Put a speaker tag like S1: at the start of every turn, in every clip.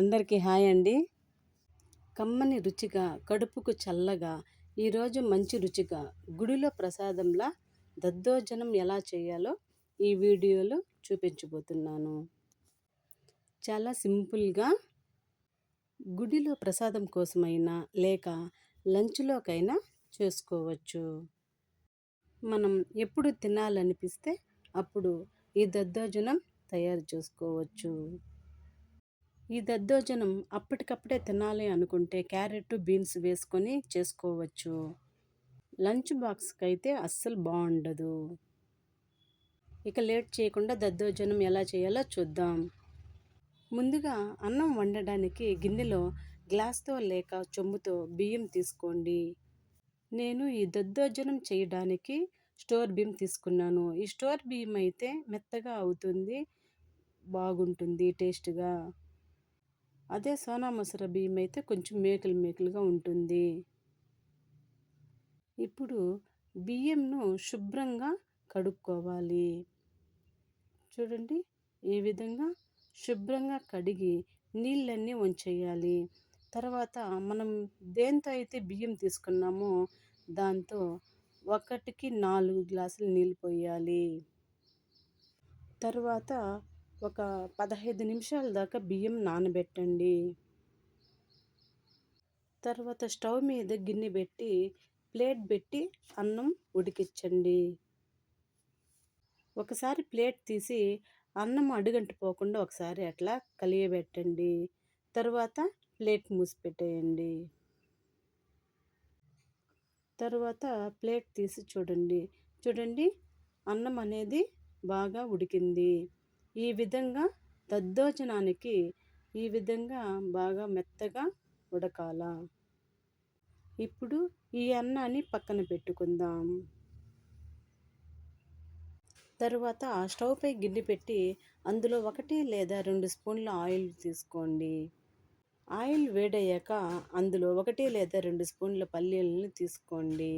S1: అందరికీ హాయ్ అండి. కమ్మని రుచిగా కడుపుకు చల్లగా ఈరోజు మంచి రుచిగా గుడిలో ప్రసాదంలా దద్దోజనం ఎలా చేయాలో ఈ వీడియోలో చూపించబోతున్నాను. చాలా సింపుల్గా గుడిలో ప్రసాదం కోసమైనా లేక లంచ్లోకైనా చేసుకోవచ్చు. మనం ఎప్పుడు తినాలనిపిస్తే అప్పుడు ఈ దద్దోజనం తయారు చేసుకోవచ్చు. ఈ దద్దోజనం అప్పటికప్పుడే తినాలి అనుకుంటే క్యారెట్ బీన్స్ వేసుకొని చేసుకోవచ్చు. లంచ్ బాక్స్కి అయితే అస్సలు బాగుండదు ఇక లేట్ చేయకుండా దద్దోజనం ఎలా చేయాలో చూద్దాం. ముందుగా అన్నం వండడానికి గిన్నెలో గ్లాస్తో లేక చెంబుతో బియ్యం తీసుకోండి. నేను ఈ దద్దోజనం చేయడానికి స్టోర్ బియ్యం తీసుకున్నాను. ఈ స్టోర్ బియ్యం అయితే మెత్తగా అవుతుంది బాగుంటుంది టేస్ట్గా. అదే సోనా మసూర బియ్యం అయితే కొంచెం మేకలు మేకలుగా ఉంటుంది. ఇప్పుడు బియ్యంను శుభ్రంగా కడుక్కోవాలి. చూడండి ఈ విధంగా శుభ్రంగా కడిగి నీళ్ళన్నీ వంచేయాలి. తర్వాత మనం దేంతో అయితే బియ్యం తీసుకున్నామో దాంతో ఒకటికి నాలుగు గ్లాసులు నీళ్ళు పోయాలి. తర్వాత ఒక పదహైదు నిమిషాల దాకా బియ్యం నానబెట్టండి. తర్వాత స్టవ్ మీద గిన్నె పెట్టి ప్లేట్ పెట్టి అన్నం ఉడికించండి. ఒకసారి ప్లేట్ తీసి అన్నం అడుగంటిపోకుండా ఒకసారి అట్లా కలియబెట్టండి. తర్వాత ప్లేట్ మూసిపెట్టేయండి. తర్వాత ప్లేట్ తీసి చూడండి. చూడండి అన్నం అనేది బాగా ఉడికింది. ఈ విధంగా దద్దోజనానికి ఈ విధంగా బాగా మెత్తగా ఉడకాల. ఇప్పుడు ఈ అన్నాన్ని పక్కన పెట్టుకుందాం. తరువాత ఆ స్టవ్పై గిన్నె పెట్టి అందులో ఒకటి లేదా రెండు స్పూన్ల ఆయిల్ తీసుకోండి. ఆయిల్ వేడయ్యాక అందులో ఒకటి లేదా రెండు స్పూన్ల పల్లీలను తీసుకోండి.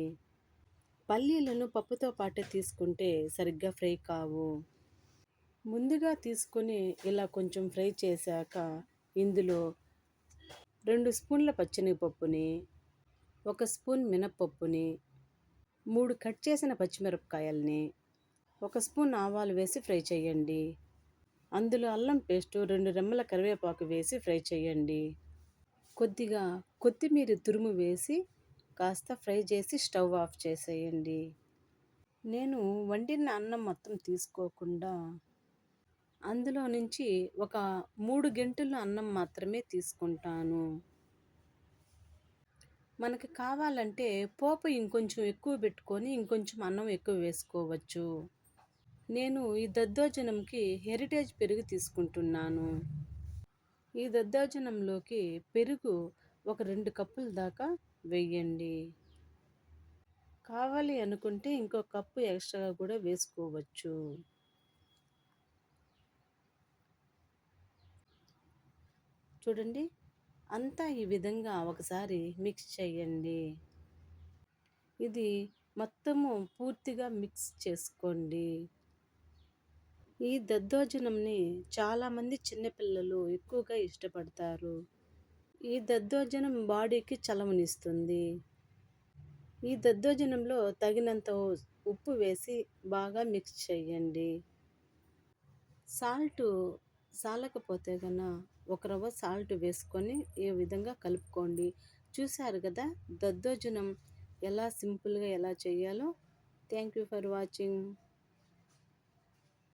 S1: పల్లీలను పప్పుతో పాటే తీసుకుంటే సరిగ్గా ఫ్రై కావు. ముందుగా తీసుకొని ఇలా కొంచెం ఫ్రై చేశాక ఇందులో రెండు స్పూన్ల పచ్చినిపప్పుని ఒక స్పూన్ మినప్పప్పుని మూడు కట్ చేసిన పచ్చిమిరపకాయల్ని ఒక స్పూన్ ఆవాలు వేసి ఫ్రై చేయండి. అందులో అల్లం పేస్టు రెండు రెమ్మల కరివేపాకు వేసి ఫ్రై చేయండి. కొద్దిగా కొత్తిమీర తురుము వేసి కాస్త ఫ్రై చేసి స్టవ్ ఆఫ్ చేసేయండి. నేను వండిన అన్నం మొత్తం తీసుకోకుండా అందులో నుంచి ఒక మూడు గంటలు అన్నం మాత్రమే తీసుకుంటాను. మనకి కావాలంటే పోపు ఇంకొంచెం ఎక్కువ పెట్టుకొని ఇంకొంచెం అన్నం ఎక్కువ వేసుకోవచ్చు. నేను ఈ దద్దోజనంకి హెరిటేజ్ పెరుగు తీసుకుంటున్నాను. ఈ దద్దోజనంలోకి పెరుగు ఒక రెండు కప్పుల దాకా వేయండి. కావాలి అనుకుంటే ఇంకో కప్పు ఎక్స్ట్రాగా కూడా వేసుకోవచ్చు. చూడండి. అంతా ఈ విధంగా ఒకసారి మిక్స్ చేయండి. ఇది మొత్తము పూర్తిగా మిక్స్ చేసుకోండి. ఈ దద్దోజనంని చాలామంది చిన్నపిల్లలు ఎక్కువగా ఇష్టపడతారు. ఈ దద్దోజనం బాడీకి చలవనిస్తుంది. ఈ దద్దోజనంలో తగినంత ఉప్పు వేసి బాగా మిక్స్ చేయండి. సాల్ట్ సాలకపోతే కన్నా ఒక రవ్వ సాల్ట్ వేసుకొని ఈ విధంగా కలుపుకోండి. చూశారు కదా? దద్దోజనం ఎలా సింపుల్గా ఎలా చేయాలో. Thank you for watching.